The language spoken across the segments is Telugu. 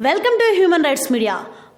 Welcome to human rights media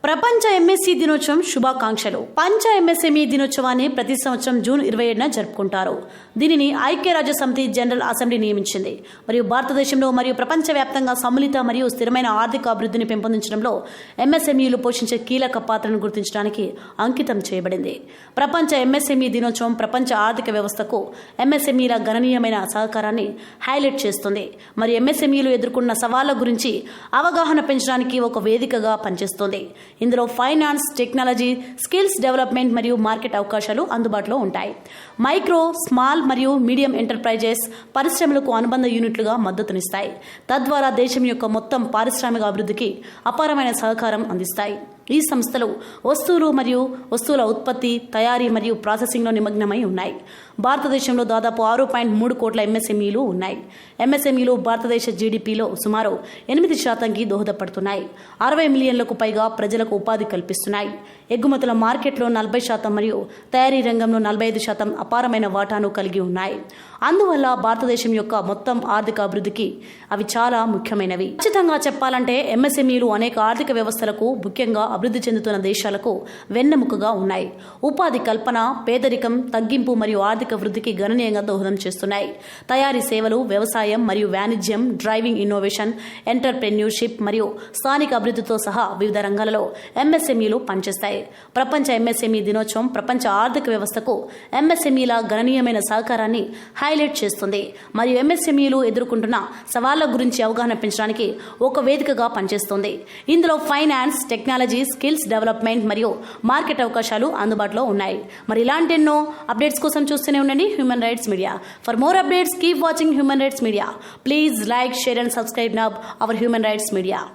ప్రపంచ ఎంఎస్సి దినోత్సవం శుభాకాంక్షలు. పంచ ఎంఎస్ఎంఈ దినోత్సవాన్ని ప్రతి సంవత్సరం జూన్ ఇరవై ఏడున జరుపుకుంటారు. దీనిని ఐక్యరాజ్య సమితి జనరల్ అసెంబ్లీ నియమించింది. మరియు భారతదేశంలో మరియు ప్రపంచవ్యాప్తంగా సమ్మిళిత మరియు స్థిరమైన ఆర్థిక అభివృద్ధిని పెంపొందించడంలో ఎంఎస్ఎంఈలు పోషించే కీలక పాత్రను గుర్తించడానికి అంకితం చేయబడింది. ప్రపంచ ఎంఎస్ఎంఈ దినోత్సవం ప్రపంచ ఆర్థిక వ్యవస్థకు ఎంఎస్ఎంఈల గణనీయమైన సహకారాన్ని హైలైట్ చేస్తుంది. మరియు ఎంఎస్ఎంఈలు ఎదుర్కొన్న సవాళ్ళ గురించి అవగాహన పెంచడానికి ఒక వేదికగా పనిచేస్తుంది. ఇందులో ఫైనాన్స్ టెక్నాలజీ స్కిల్స్ డెవలప్మెంట్ మరియు మార్కెట్ అవకాశాలు అందుబాటులో ఉంటాయి. మైక్రో స్మాల్ మరియు మీడియం ఎంటర్ప్రైజెస్ పరిశ్రమలకు అనుబంధ యూనిట్లుగా మద్దతునిస్తాయి. తద్వారా దేశం యొక్క మొత్తం పారిశ్రామిక అభివృద్ధికి అపారమైన సహకారం అందిస్తాయి. ఈ సంస్థలు వస్తువులు మరియు వస్తువుల ఉత్పత్తి తయారీ మరియు ప్రాసెసింగ్లో నిమగ్నమై ఉన్నాయి. భారతదేశంలో దాదాపు ఆరు పాయింట్ మూడు కోట్ల ఎంఎస్ఎంఈలు ఉన్నాయి. ఎంఎస్ఎంఈలు భారతదేశ జీడిపిలో సుమారు ఎనిమిది శాతంకి దోహదపడుతున్నాయి. అరవై మిలియన్లకు పైగా ప్రజలకు ఉపాధి కల్పిస్తున్నాయి. ఎగుమతుల మార్కెట్లో నలభై శాతం మరియు తయారీ రంగంలో నలభై ఐదు శాతం అపారమైన వాటాను కలిగి ఉన్నాయి. అందువల్ల భారతదేశం యొక్క మొత్తం ఆర్థిక అభివృద్ధికి అవి చాలా ముఖ్యమైనవి. ఖచ్చితంగా చెప్పాలంటే ఎంఎస్ఎంఈలు అనేక ఆర్థిక వ్యవస్థలకు ముఖ్యంగా అభివృద్ధి చెందుతున్న దేశాలకు వెన్నెముకగా ఉన్నాయి. ఉపాధి కల్పన పేదరికం తగ్గింపు మరియు ఆర్థిక వృద్ధికి గణనీయంగా దోహదం చేస్తున్నాయి. తయారీ సేవలు వ్యవసాయం మరియు వాణిజ్యం డ్రైవింగ్ ఇన్నోవేషన్ ఎంటర్ప్రెన్యూర్షిప్ మరియు స్థానిక అభివృద్ధితో సహా వివిధ రంగాలలో ఎంఎస్ఎంఈలు పనిచేస్తాయి. ప్రపంచ ఎంఎస్ఎంఈ దినోత్సవం ప్రపంచ ఆర్థిక వ్యవస్థకు ఎంఎస్ఎంఈల గణనీయమైన సహకారాన్ని హైలైట్ చేస్తుంది. మరియు ఎంఎస్ఎంఈలు ఎదుర్కొంటున్న సవాళ్ళ గురించి అవగాహన పెంచడానికి ఒక వేదికగా పనిచేస్తుంది. ఇందులో ఫైనాన్స్ టెక్నాలజీ స్కిల్స్ డెవలప్మెంట్ మరియు మార్కెట్ అవకాశాలు అందుబాటులో ఉన్నాయి. మరి ఇలాంటి ఎన్నో అప్డేట్స్ కోసం చూస్తూనే ఉండండి human rights media. For more updates keep watching human rights media. Please like share and subscribe now our human rights media.